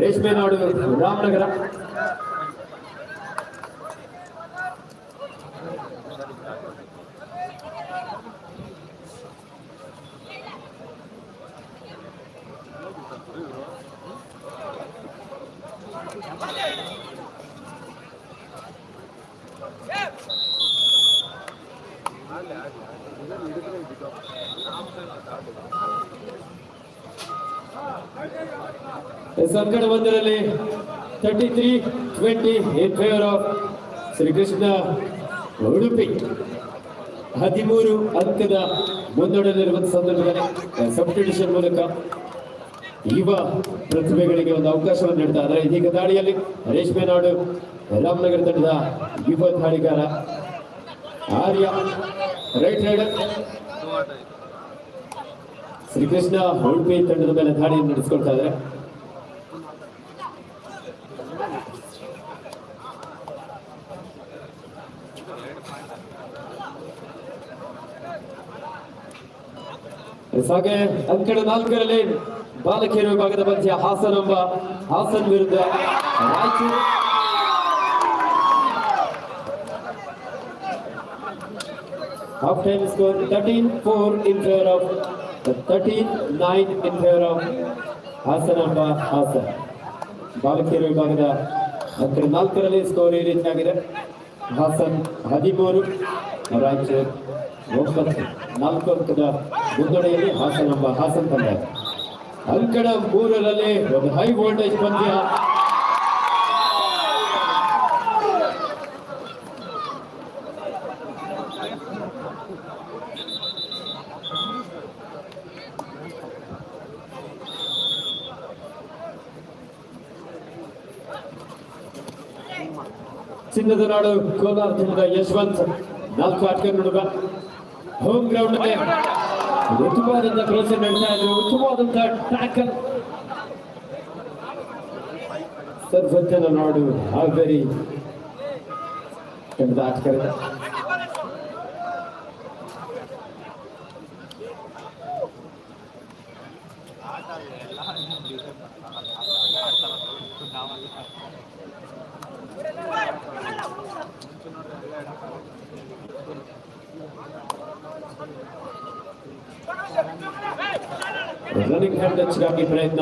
ರೇಷ್ಮೆ ನಾಡು ರಾಮನಗರ ಸಂಕಟ ಒಂದರಲ್ಲಿ thirty three twenty in favour of Shrikrishna Udupi ಹದಿಮೂರು ಅಂಕದ ಮುನ್ನಡೆಯಲ್ಲಿರುವಂತಹ ಸಂದರ್ಭದಲ್ಲಿ ಸಬ್ಸ್ಟಿಟ್ಯೂಷನ್ ಮೂಲಕ ಯುವ ಪ್ರತಿಭೆಗಳಿಗೆ ಒಂದು ಅವಕಾಶವನ್ನು ನೀಡ್ತಾ ಇದ್ದಾರೆ. ಇದೀಗ ದಾಳಿಯಲ್ಲಿ ರೇಷ್ಮೆ ನಾಡು ರಾಮನಗರ ತಂಡದ ಯುವ ದಾಳಿಗಾರ ಆರ್ಯ ರೈಟ್ ರೈಡರ್. ಶ್ರೀಕೃಷ್ಣ ಉಡುಪಿ ತಂಡದ ಮೇಲೆ ದಾಳಿಯನ್ನು ನಡೆಸಿಕೊಳ್ತಾ ಇದ್ದಾರೆ. ಹಾಗೆ ಅಂಕಣ ನಾಲ್ಕರಲ್ಲಿ ಬಾಲಕಿಯರ ವಿಭಾಗದ ಮಧ್ಯ ಹಾಸನ್ ಎಂಬ ಹಾಸನ್ ವಿರುದ್ಧ Raichur. Half time score 13-4 in favour of the 13-9 in favor of Hassan ಎಂಬ ಹಾಸನ್ ಬಾಲಕಿಯರ ವಿಭಾಗದ ನಾಲ್ಕರಲ್ಲಿ ಸ್ಕೋರ್ ಈ ರೀತಿಯಾಗಿದೆ. ಹಾಸನ್ ಹದಿಮೂರು ರಾಯಚೂರು ಒಂಬತ್ತು ನಾಲ್ಕು ಅಂಕದ ಮುನ್ನಡೆಯಲ್ಲಿ ಹಾಸನಾಂಬ ಹಾಸನ್ ತಂಡ ಅಂಕಣ ಮೂರರಲ್ಲಿ ಒಂದು ಹೈ ವೋಲ್ಟೇಜ್ ಪಂದ್ಯ. ಚಿನ್ನದ ನಾಡು ಕೋಲಾರ ತಂಡದ ಯಶವಂತ್, ನಾಲ್ಕು ಆಟಗಾರ ನೋಡುವ ಹೋಮ್ ಗ್ರೌಂಡ್ ಉತ್ತಮವಾದಂತಹ ಪ್ರದರ್ಶನ ನಡೆಸ್ತಾ ಇದ್ರು ಉತ್ತಮವಾದಂತ ಟ್ಯಾಕಲ್ ಸರ್ವಜ್ಞನ ನಾಡು ಹಾವೇರಿ ಆಟಗಾರ. ರನ್ನಿಂಗ್ ಹ್ಯಾಂಡ್ ಟಚ್ಗಾಗಿ ಪ್ರಯತ್ನ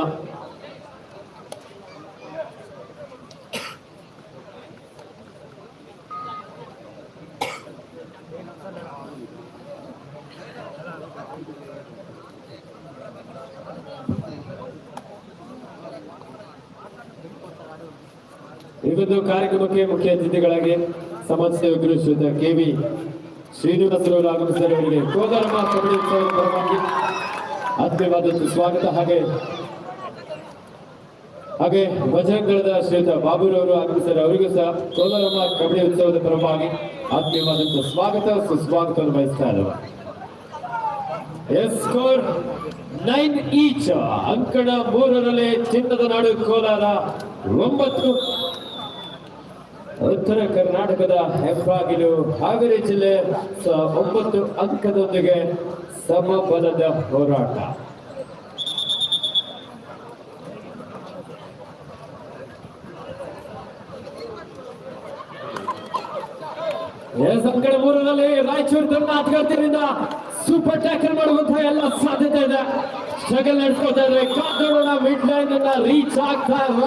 ಈ ಒಂದು ಕಾರ್ಯಕ್ರಮಕ್ಕೆ ಮುಖ್ಯ ಅತಿಥಿಗಳಾಗಿ ಸಮಾಜ ಸೇವಕರು ಶ್ರೀಯುತ ಕೆ ವಿ ಶ್ರೀನಿವಾಸರವರು ಆಗಮಿಸಿದರೆ ಅವರಿಗೆ ಕೋಲಾರಮ್ಮ ಕಬಡ್ಡಿ ಉತ್ಸವದ ಪರವಾಗಿ ಆತ್ಮೀಯವಾದದ್ದು ಸ್ವಾಗತ ಹಾಗೆ ಹಾಗೆ ಬಜರಂಗದ ಶ್ರೀತ ಬಾಬುರವರು ಆಗಮಿಸಿದ್ದಾರೆ ಅವರಿಗೂ ಸಹ ಕೋಲಾರಮ್ಮ ಕಬಡ್ಡಿ ಉತ್ಸವದ ಪರವಾಗಿ ಆತ್ಮೀಯವಾದಂತಹ ಸ್ವಾಗತ ಸುಸ್ವಾಗತವನ್ನು ಬಯಸ್ತಾ ಇದ್ದಾರೆ ಸ್ಕೋರ್ ನೈನ್ ಈಚ್ ಅಂಕಣ ಮೂರರಲ್ಲಿ ಚಿನ್ನದ ನಾಡು ಕೋಲಾರ ಒಂಬತ್ತು ಉತ್ತರ ಕರ್ನಾಟಕದ ಹೆಬ್ಬಾಗಿಲು ಹಾವೇರಿ ಜಿಲ್ಲೆ ಒಂಬತ್ತು ಅಂಕದೊಂದಿಗೆ ಸಮಬಲದ ಹೋರಾಟ. ಸಂಕಟ ಮೂರರಲ್ಲಿ ರಾಯಚೂರು ತಂಡ ಸೂಪರ್ ಟ್ಯಾಕಲ್ ಮಾಡುವಂತಹ ಎಲ್ಲ ಸಾಧ್ಯತೆ ಇದೆ. ಸ್ಟ್ರಗಲ್ ನಡೆಸ್ಕೊತಾ ಇದ್ರೆ ಕಾದೋಣ ಮಿಡ್ ಲೈನ್ ಅನ್ನ ರೀಚ್ ಆಗ್ತಾ ಇಲ್ಲ.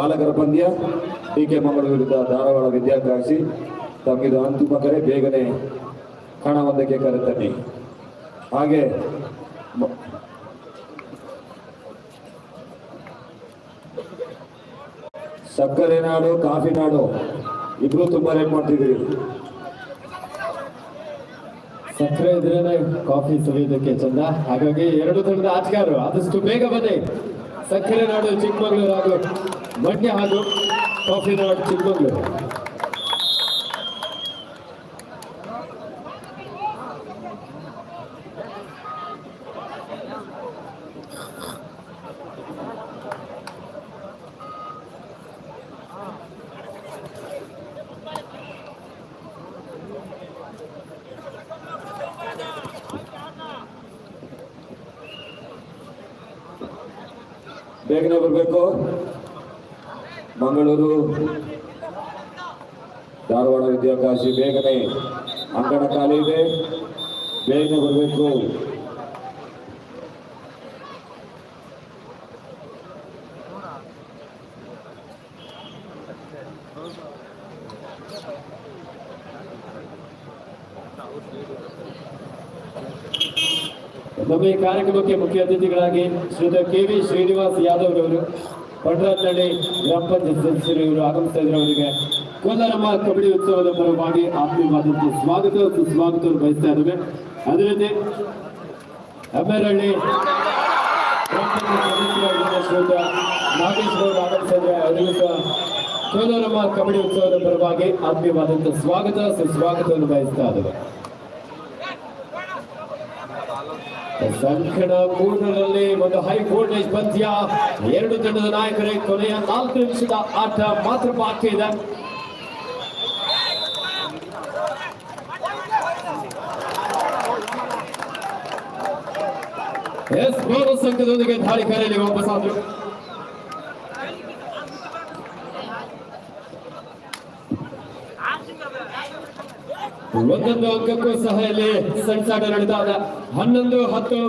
ಬಾಲಕರ ಪಂದ್ಯ. ಡಿಕೆ ಮಂಗಳೂರು ವಿರುದ್ಧ ಧಾರವಾಡ ವಿದ್ಯಾಭ್ಯಾಸಿ ತಮ್ಮಿದು ಅಂತಿಮ ಕರೆ ಬೇಗನೆ ಕಣ ಒಂದಕ್ಕೆ ಕರೆತನ್ನಿ. ಹಾಗೆ ಸಕ್ಕರೆ ನಾಡು, ಕಾಫಿ ನಾಡು, ಇಬ್ರು ತುಂಬಾ ರೇಟ್ ಮಾಡ್ತಿದ್ದೀರಿ. ಸಕ್ಕರೆ ಇದ್ರೇನೆ ಕಾಫಿ ಸವಿಯೋದಕ್ಕೆ ಚಂದ. ಹಾಗಾಗಿ ಎರಡು ತಂಡದ ಆಟಗಾರರು ಆದಷ್ಟು ಬೇಗ ಬನ್ನಿ. ಸಕ್ಕರೆ ನಾಡು, ಚಿಕ್ಕಮಗಳೂರು ಹಾಗೂ ಮಂಡ್ಯ ಹಾಗೂ ಕಾಫಿ ನಾಡು ಚಿಕ್ಕಮಗಳೂರು ಬೇಗನೆ ಬರಬೇಕು ಮಂಗಳೂರು, ಧಾರವಾಡ ವಿದ್ಯಾಕಾಶಿ ಬೇಗನೆ ಅಂಗಣ ಖಾಲಿ ಇದೆ. ಬೇಗನೆ ಬರಬೇಕು. ನಮ್ಮ ಕಾರ್ಯಕ್ರಮಕ್ಕೆ ಮುಖ್ಯ ಅತಿಥಿಗಳಾಗಿ ಶ್ರೀ ಕೆ ವಿ ಶ್ರೀನಿವಾಸ್ ಯಾದವ್ ರವರು. ಪಂಡ್ರಾತಳ್ಳಿ ಗ್ರಾಮ ಪಂಚಾಯತ್ ಸದಸ್ಯರು ಆಗಮಿಸ್ತಾ ಇದ್ರು ಅವರಿಗೆ. ಕೋಲಾರಮ್ಮ ಕಬಡ್ಡಿ ಉತ್ಸವದ ಪರವಾಗಿ ಆತ್ಮೀಯವಾದಂತಹ ಸ್ವಾಗತ ಸುಸ್ವಾಗತ ಬಯಸ್ತಾ ಇದ್ದೇವೆ. ಅದೇ ರೀತಿ ಹೆಮ್ಮೆರಳ್ಳಿ ಗ್ರಾಮ ಶ್ರೀಯುತ ನಾಗೇಶ್ ಅವರು ಆಗಮಿಸ್ತಾ ಅವರಿಗೂ ಸಹ ಕೋಲಾರಮ್ಮ ಕಬಡ್ಡಿ ಉತ್ಸವದ ಪರವಾಗಿ ಆತ್ಮೀಯವಾದಂತಹ ಸ್ವಾಗತ, ಸುಸ್ವಾಗತವನ್ನು ಬಯಸ್ತಾ ಇದ್ದೇವೆ. ಸಂಕಟ ಮೂರರಲ್ಲಿ ಒಂದು ಹೈ ವೋಲ್ಟೇಜ್ ಪಂದ್ಯ ಎರಡು ತಂಡದ ನಾಯಕರೇ ಕೊನೆಯ ನಾಲ್ಕು ನಿಮಿಷದ ಆಟ ಮಾತ್ರ ಬಾಕಿ ಇದೆ. ಎಸ್ ಸಂಘದೊಂದಿಗೆ ದಾಳಿಕಾರಿಯಲ್ಲಿ ವಾಪಸ್ ಆದ್ರು ಒಂದೊಂದು ಅಂಕಕ್ಕೂ ಸಹ ಇಲ್ಲಿ ಸೆಣಸಾಟ ನಡೀತಾ ಇದೆ ಹನ್ನೊಂದು, ಹತ್ತು.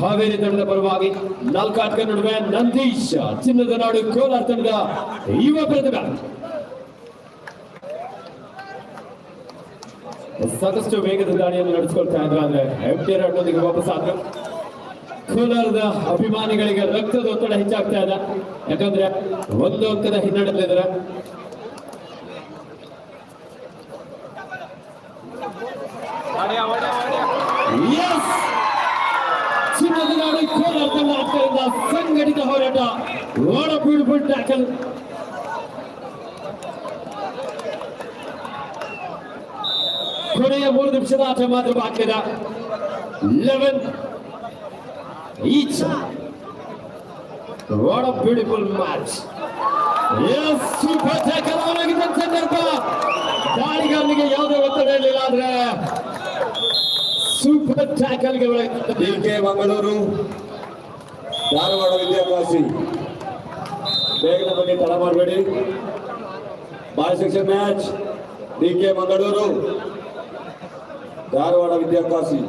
ಹಾವೇರಿ ತಂಡದ ಪರವಾಗಿ ನಾಲ್ಕಾಟಕ ನಡುವೆ ನಂದೀಶ್, ಚಿನ್ನದ ನಾಡು ಕೋಲಾರ ತಂಡದ ಯುವ ಪ್ರತಿಭೆ. ಸಾಕಷ್ಟು ವೇಗದ ದಾಳಿಯನ್ನು ನಡೆಸಿಕೊಳ್ತಾ ಇದ್ರು, ಆದ್ರೆ ಎಂಟಿ ರನ್ನೊಂದಿಗೆ ವಾಪಸ್ ಆದ್ರು. ಕೋಲಾರದ ಅಭಿಮಾನಿಗಳಿಗೆ ರಕ್ತದ ಒತ್ತಡ ಹೆಚ್ಚಾಗ್ತಾ ಇದೆ. ಯಾಕಂದ್ರೆ ಒಂದು ಅಂಕದ ಹಿನ್ನಡೆಯಲ್ಲಿದ್ದಾರೆ Yes! ಚಿನ್ನದ ನಾಡು ಕೋಲಾರ ತಂಡ ಆಗ್ತಾರಿಂದ ಸಂಘಟಿತ ಹೋರಾಟ ವಾಡ ಬ್ಯೂಟಿಫುಲ್ ಟ್ಯಾಕಲ್ ಕೊನೆಯ ಮೂರು ನಿಮಿಷದ ಆಟ ಮಾತ್ರ ಬಾಕಿ ಇದೆ eleven each what a beautiful match yes super tackle ಅವನಾಗಿದ್ದ ಸಂದರ್ಭ ದಾಳಿಗಾರನಿಗೆ ಯಾವುದೇ ಸೂಪರ್ ಟ್ಯಾಕಲ್ಗೆ ಒಳಗೆ ಡಿ ಕೆ ಮಂಗಳೂರು ಧಾರವಾಡ ವಿದ್ಯಾಕಾಶಿ ಬೇಗನೆ ಬನ್ನಿ ತಡ ಮಾಡಬೇಡಿ boy section match D K Mangaluru Dharwad Vidyakashi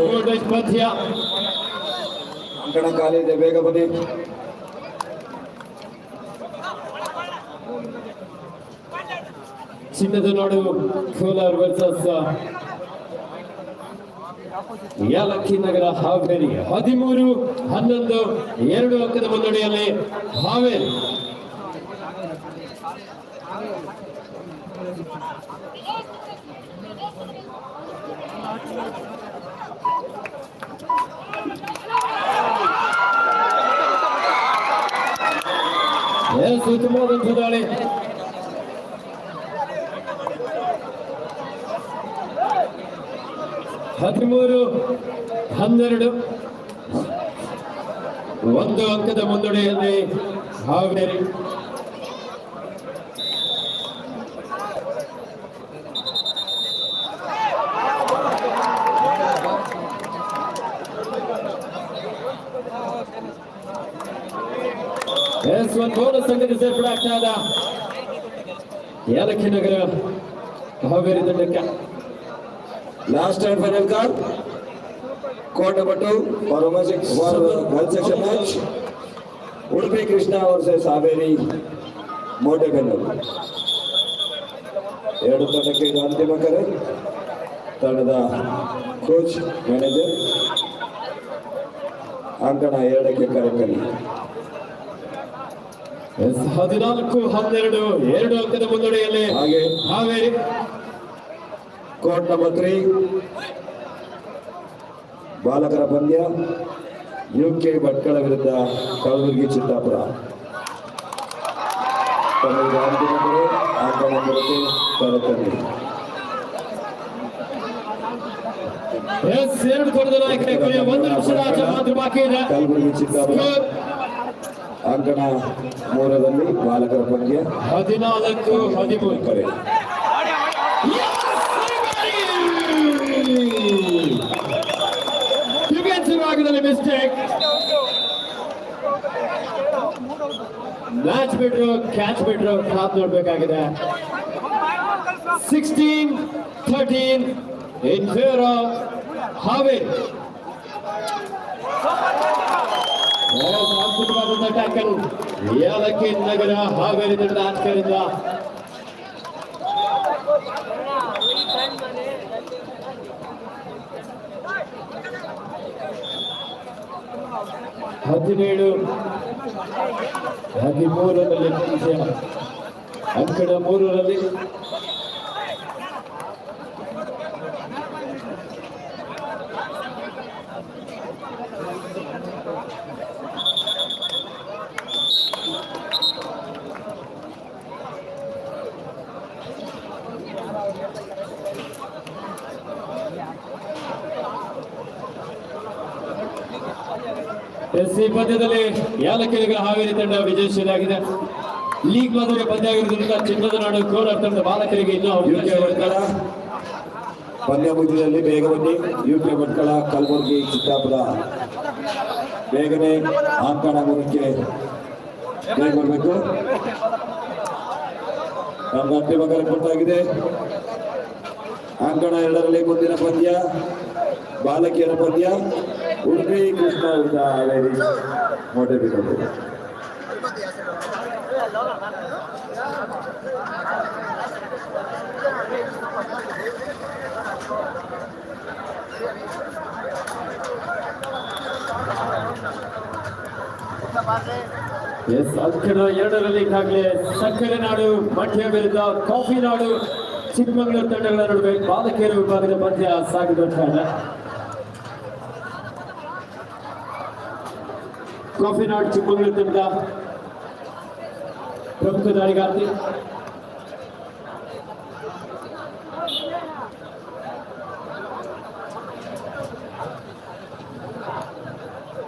voltage ಬನ್ನಿ. ಅಂಕಣ ಖಾಲಿ ಇದೆ ಬೇಗ ಬನ್ನಿ. ಚಿನ್ನದ ನಾಡು ಕೋಲಾರ ವರ್ಸಸ್ ಯಾಲಕ್ಕಿ ನಗರ ಹಾವೇರಿ. ಹದಿಮೂರು ಹನ್ನೊಂದು ಎರಡು ಅಂಕದ ಮುನ್ನಡೆಯಲ್ಲಿ ಹಾವೇರಿ. ಎಸ್ ಉತ್ತಮವಾದಂಥ ದಾಳಿ ಹದಿಮೂರು ಹನ್ನೆರಡು ಒಂದು ಅಂಕದ ಮುನ್ನಡೆಯಲ್ಲಿ ಹಾವೇರಿ ಎಸ್ ಒಂದು ಬೋನಸ್ ಸಂಗತಿ ಸೇರ್ಪಡೆ ಆಗ್ತಾ ಇದೆ ಯಾಲಕ್ಕಿ ನಗರ ಹಾವೇರಿ ತಂಡಕ್ಕೆ Last and final card. Court number two for women's sec- for girls section match. Udupi Krishna versus Haveri Motebendu. ಎರಡು ತಂಡಕ್ಕೆ ಇದು ಅಂತಿಮ ಕರೆ ತಂಡದ ಕೋಚ್ ಮ್ಯಾನೇಜರ್ ಅಂಕಣ ಎರಡಕ್ಕೆ ಕರೆಕಲಿ ಎಸ್ ಹದಿನಾಲ್ಕು ಹನ್ನೆರಡು ಎರಡು ಅಂಕದ ಮುನ್ನಡೆಯಲ್ಲಿ ಹಾಗೆ. ಹಾವೇರಿ. ಕೋರ್ಟ್ ನಂಬರ್ ತ್ರೀ ಬಾಲಕರ ಪಂದ್ಯ. ಯು ಕೆ ಭಟ್ಕಳ ವಿರುದ್ಧ ಕಲಬುರಗಿ ಚಿತ್ತಾಪುರ. ಕಲಬುರಗಿ ಚಿತ್ತಾಪುರ. ಅಂಕಣ ಮೂರರಲ್ಲಿ ಬಾಲಕರ ಪಂದ್ಯ. ಹದಿನಾಲ್ಕು, ಹದಿಮೂರು ಆಗದಲ್ಲಿ ಮಿಸ್ಟೇಕ್ ಮ್ಯಾಚ್ ಬಿಟ್ರು ಕ್ಯಾಚ್ ಬಿಟ್ರು clap ನೋಡ್ಬೇಕಾಗಿದೆ. Sixteen thirteen in favour of Haveri ಅದ್ಭುತವಾದಂತಹ ಟ್ಯಾಕಲ್ ಏಲಕ್ಕಿ ನಗರ ಹಾವೇರಿ ತಂಡದ ಆಟಗಾರರಿಂದ ಹದಿನೇಳು ಹದಿಮೂರರಲ್ಲಿ ವಿಜಯ ಅಂಕಣ ಮೂರರಲ್ಲಿ ಎಸ್ ಈ ಪಂದ್ಯದಲ್ಲಿ ಯಾಲಕ್ಕಿರಿಗಳ ಹಾವೇರಿ ತಂಡ ವಿಜಯಶೀಲಾಗಿದೆ ಲೀಗ್ ಮಾದರಿ ಪಂದ್ಯ ಆಗಿರುವುದರಿಂದ ಚಿನ್ನದ ನಾಡು ಕೋಲಾರ ತಂಡ ಬಾಲಕರಿಗೆ ಇನ್ನೂ ಯು ಕೆ ಅವಕಾಶ ಭಟ್ಕಳ ಪಂದ್ಯ ಮುಗಿದಲ್ಲಿ ಬೇಗ ಬನ್ನಿ. ಯುಕೆ ಭಟ್ಕಳ ಕಲಬುರಗಿ ಚಿತ್ತಾಪುರ. ಬೇಗನೆ ಆಂಕಣ ಮೂಲಕ್ಕೆ ಬೇಗ ಬರಬೇಕು. ಅಂತಿಮ ಕರೆ ಕೊಟ್ಟಾಗಿದೆ ಅಂಕಣ ಎರಡರಲ್ಲಿ ಮುಂದಿನ ಪದ್ಯ ಬಾಲಕಿಯರ ಪದ್ಯ ಉಡುಪಿ ಕೃಷ್ಣ ಹಾವೇರಿ ಮೋಟೆಬಿಕೊಂಡು ಎಸ್ ಅಂಕಣ ಎರಡರಲ್ಲಿ ಈಗಾಗಲೇ ಸಕ್ಕರೆ ನಾಡು ಮಂಡ್ಯ ವಿರುದ್ಧ ಕಾಫಿ ನಾಡು ಚಿಕ್ಕಮಗಳೂರು ತಂಡಗಳ ನಡುವೆ ಬಾಲಕಿಯರ ವಿಭಾಗದ ಪಂದ್ಯ ಸಾಗಿದಂತಾಗಿದೆ ಕಾಫಿ ನಾಡು ಚಿಕ್ಕಮಗಳೂರು ತಂಡದ ಪ್ರಮುಖ ದಾಳಿಗಾರ್ತಿ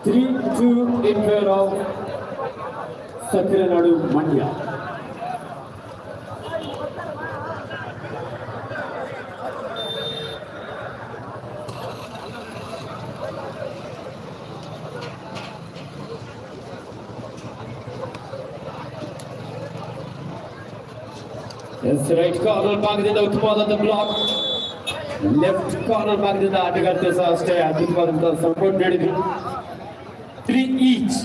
three two in favour of ಸಕ್ಕರೆ ನಾಡು ಮಂಡ್ಯ ಎಸ್ ರೈಟ್ ಕಾರ್ನರ್ ಭಾಗದಿಂದ ಉತ್ತಮವಾದಂಥ ಬ್ಲಾಕ್ ಲೆಫ್ಟ್ ಕಾರ್ನರ್ ಭಾಗದಿಂದ ಆಟಗಾರ್ತಿ ಸಹ ಅಷ್ಟೇ ಅದ್ಭುತವಾದಂತಹ ಸಪೋರ್ಟ್ ನೀಡಿದ್ರು ತ್ರೀ ಈಚ್